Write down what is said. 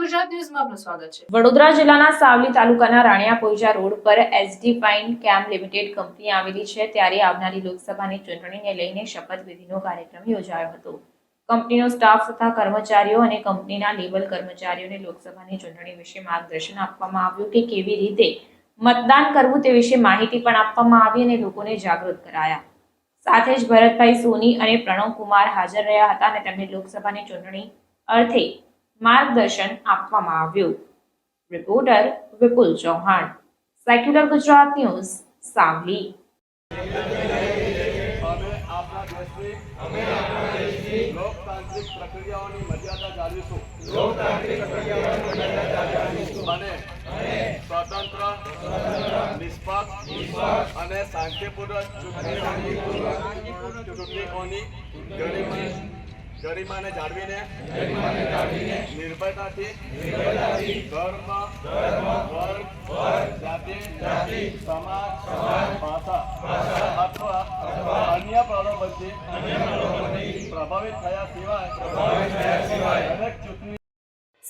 ગુજરાત ન્યૂઝમાં આપનું સ્વાગત છે. વડોદરા જિલ્લાના સાવલી તાલુકાના રાણિયા પોઈજા રોડ પર SD pine chem limited company આવેલી છે. ત્યારે આવનારી લોકસભાની ચૂંટણીને લઈને શપથવિધિનો કાર્યક્રમ યોજાયો હતો. કંપનીનો સ્ટાફ તથા કર્મચારીઓ અને કંપનીના લેવલ કર્મચારીઓને લોકસભાની ચૂંટણી વિશે માર્ગદર્શન આપવામાં આવ્યું કે કેવી રીતે મતદાન કરવું તે વિશે માહિતી પણ આપવામાં આવી અને લોકોને જાગૃત કરાયા. સાથે જ ભરતભાઈ સોની અને પ્રણવ કુમાર હાજર રહ્યા હતા અને તેમણે લોકસભાની ચૂંટણી અર્થે માર્ગદર્શન આપવામાં આવ્યું. Reporter Vipul Chauhan. Secular Gujarat news, Savli. અમે આપણા દેશની અને સ્વતંત્ર અને શાંતિપૂર્વક ચૂંટણીઓની ચૂંટણીઓની ગરિમા ગરિમાને જાળવીને નિર્ભયતાથી ધર્મ વર્ગ જાતિ જાતિ સમાજ ભાષા અથવા અન્ય પ્રલોભનથી પ્રભાવિત થયા સિવાય